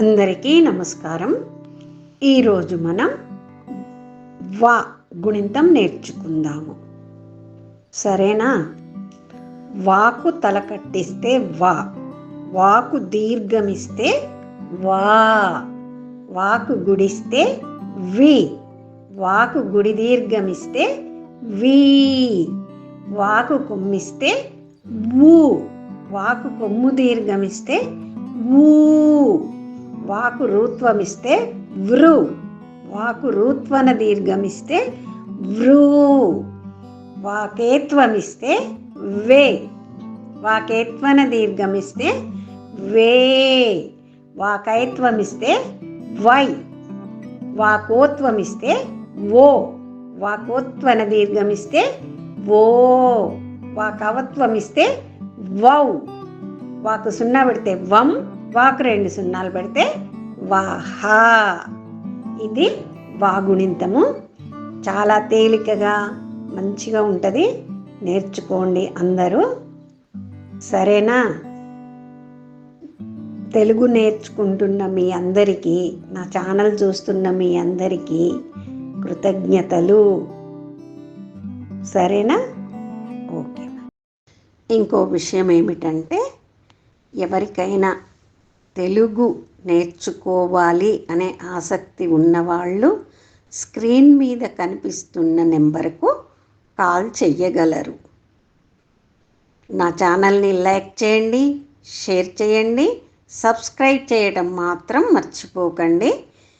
అందరికీ నమస్కారం. ఈరోజు మనం వా గుణింతం నేర్చుకుందాము. సరేనా? వాకు తల కట్టిస్తే వా వాకు దీర్ఘమిస్తే వా వాకు గుడిస్తే వి వాకు గుడి దీర్ఘమిస్తే వి వాకు కొమ్మిస్తే ఊ వాకు కొమ్ము దీర్ఘమిస్తే ఊ వాకు రూత్వమిస్తే వృ. వాకు రూత్వన దీర్ఘమిస్తే వృ. వాకేత్వమిస్తే వే. వాకేత్వన దీర్ఘమిస్తే వే. వాకైత్వమిస్తే వై. వాకోత్వమిస్తే ఓ వాకోత్వన దీర్ఘమిస్తే ఓ వాకవత్వమిస్తే వౌ. వాకు సున్నా పెడితే వం వాకు రెండు సున్నాలు పెడితే వాహా. ఇది వాగుణింతము చాలా తేలికగా మంచిగా ఉంటుంది. నేర్చుకోండి అందరూ. సరేనా? తెలుగు నేర్చుకుంటున్న మీ అందరికీ నా ఛానల్ చూస్తున్న మీ అందరికీ కృతజ్ఞతలు. సరేనా? ఓకే. ఇంకో విషయం ఏమిటంటే ఎవరికైనా తెలుగు నేర్చుకోవాలి అనే ఆసక్తి ఉన్నవాళ్ళు స్క్రీన్ మీద కనిపిస్తున్న నెంబర్కు కాల్ చెయ్యగలరు. నా ఛానల్ని లైక్ చేయండి షేర్ చేయండి సబ్స్క్రైబ్ చేయడం మాత్రం మర్చిపోకండి.